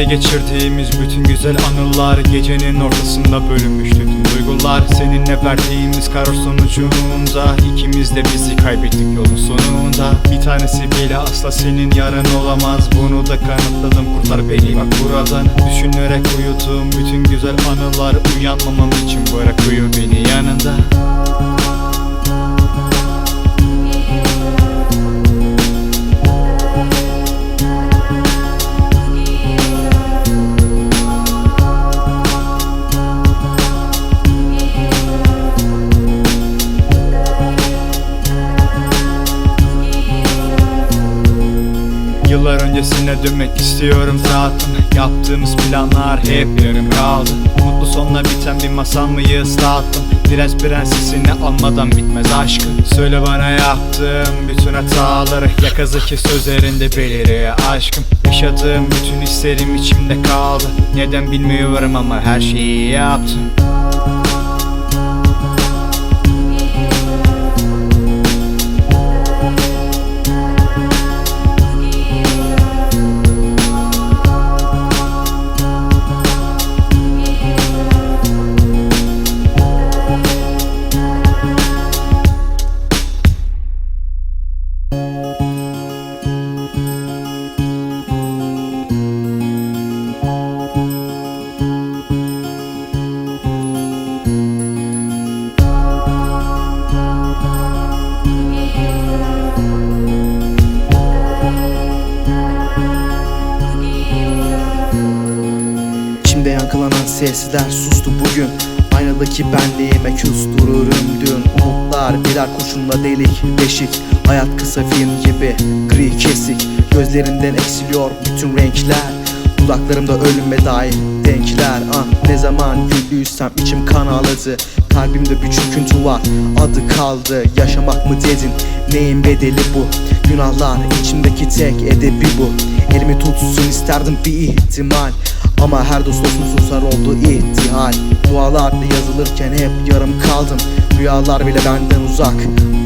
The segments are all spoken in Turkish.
Birlikte geçirdiğimiz bütün güzel anılar Gecenin ortasında bölünmüştü tüm duygular. Seninle verdiğimiz karar sonucunda ikimiz de bizi kaybettik yolun sonunda. Bir tanesi bile asla senin yarın olamaz. Bunu da kanıtladım kurtar beni bak buradan. Düşünerek uyuduğum bütün güzel anılar Uyanmamam için bırak uyu beni yanında Yıllar öncesine dönmek istiyorum zaten Yaptığımız planlar hep yarım kaldı. Mutlu sonla biten bir masal mıyız tatlım? Biraz prensesini almadan bitmez aşkın Söyle bana yaptığım bütün hataları. Yakazaki sözlerinde beliriyor aşkım. Yaşadığım bütün hislerim içimde kaldı. Neden bilmiyorum ama her şeyi yaptım sesler sustu bugün. Aynadaki benliğime küstürürüm dün. Umutlar birer kurşunla delik deşik. Hayat kısa film gibi gri kesik. Gözlerinden eksiliyor bütün renkler. Dudaklarımda ölüme dair denkler. Ah, Ne zaman güldüysem içim kan ağladı. Kalbimde bir çöküntü var. Adı kaldı. Yaşamak mı dedin? Neyin bedeli bu? Günahlar içimdeki tek edebi bu. Elimi tutsun isterdim bir ihtimal ama her dost olsun susar oldu ihtihal Dualar yazılırken hep yarım kaldım. Rüyalar bile benden uzak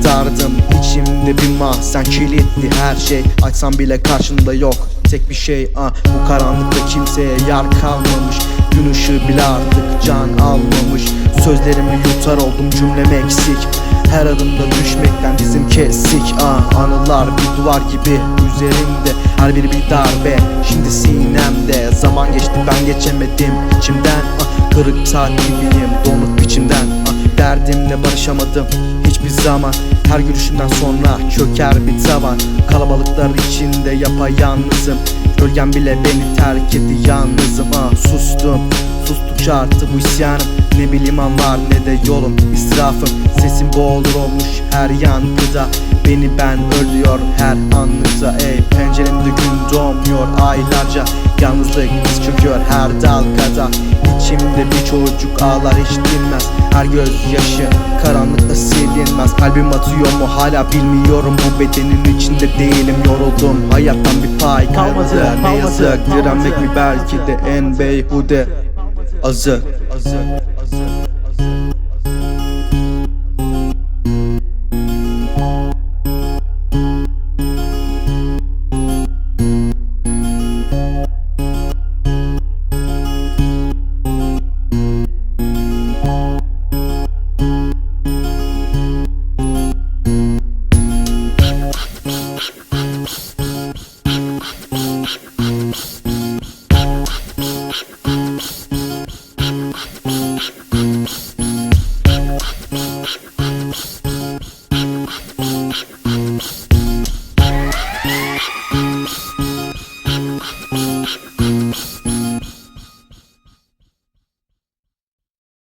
Dardım. İçimde bir mahzen kilitli her şey. Açsam bile karşında yok tek bir şey. Ah Bu karanlıkta kimseye yer kalmamış. Gün ışığı bile artık can almamış Sözlerimi yutar oldum cümlem eksik. Her adımda düşmekten dizim kesik. Ah Anılar bir duvar gibi üzerimde. Her biri bir darbe. Şimdi sinemde Zaman geçti ben geçemedim. İçimden ah Kırık saat gibiyim. Donuk biçimden ah Derdimle barışamadım. Hiçbir zaman Her gülüşümden sonra çöker bir tavan. Kalabalıklar içinde yapayalnızım. Gölgem bile beni terk etti yalnızım. Ah Sustum. Sustukça arttı bu isyanım Ne bir liman var ne de yolum israfım Sesim boğulur olmuş her yankıda. Beni ben ölüyor her anlıkta Ey penceremde gün doğmuyor aylarca. Yalnızlık çöküyor her dalgada. İçimde bir çocuk ağlar hiç dinmez. Her gözyaşı karanlıkta silinmez. Kalbim atıyor mu hala bilmiyorum. Bu bedenin içinde değilim yoruldum. Hayattan bir pay kalmadı. Ne yazık Direnmek mi belki de en beyhude Azık, azık. Cause